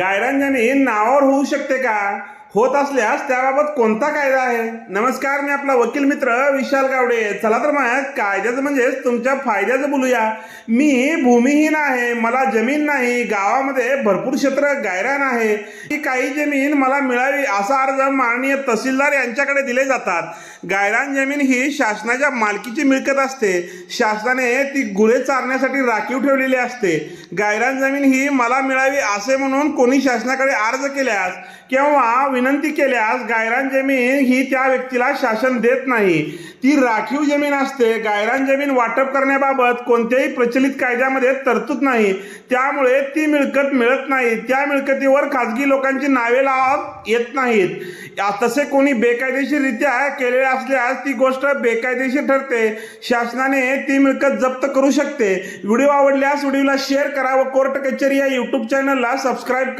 गायरान नावावर होऊ शकते का? होत असल्यास त्याबाबत कोणता कायदा आहे? नमस्कार मी आपला वकील मित्र विशाल गावडे. चला तर मग कायद्याचं म्हणजेच तुमच्या फायद्याचं बोलूया. मी भूमिहीन आहे मला जमीन नाही गावामध्ये भरपूर क्षेत्र गायरान आहे. ही काही जमीन मला मिळावी असा अर्ज माननीय तहसीलदार यांच्याकडे दिले जातात. गायरान जमीन ही शासनाच्या मालकीची मिळकत असते. शासनाने ती गुळे चारण्यासाठी राखीव ठेवलेली असते. गायरान जमीन ही मला मिळावी असे म्हणून कोणी शासनाकडे अर्ज केल्यास किंवा विनंती केल्यास गायरान जमीन ही त्या व्यक्तीला शासन देत नाही. ती राखीव जमीन असते. गायरान जमीन वाटप करण्याबाबत कोणत्याही प्रचलित कायद्यामध्ये तरतूद नाही. त्यामुळे ती मिळकत मिळत नाही. त्या मिळकतीवर खाजगी लोकांची नावे लावत येत नाहीत. तसे कोणी बेकायदेशीररित्या केलेल्या असल्यास ती गोष्ट बेकायदेशीर ठरते. शासनाने ती मिळकत जप्त करू शकते. व्हिडिओ आवडल्यास व्हिडिओला शेअर करा व कोर्ट कचेरी या यूट्यूब चॅनलला सबस्क्राईब करा.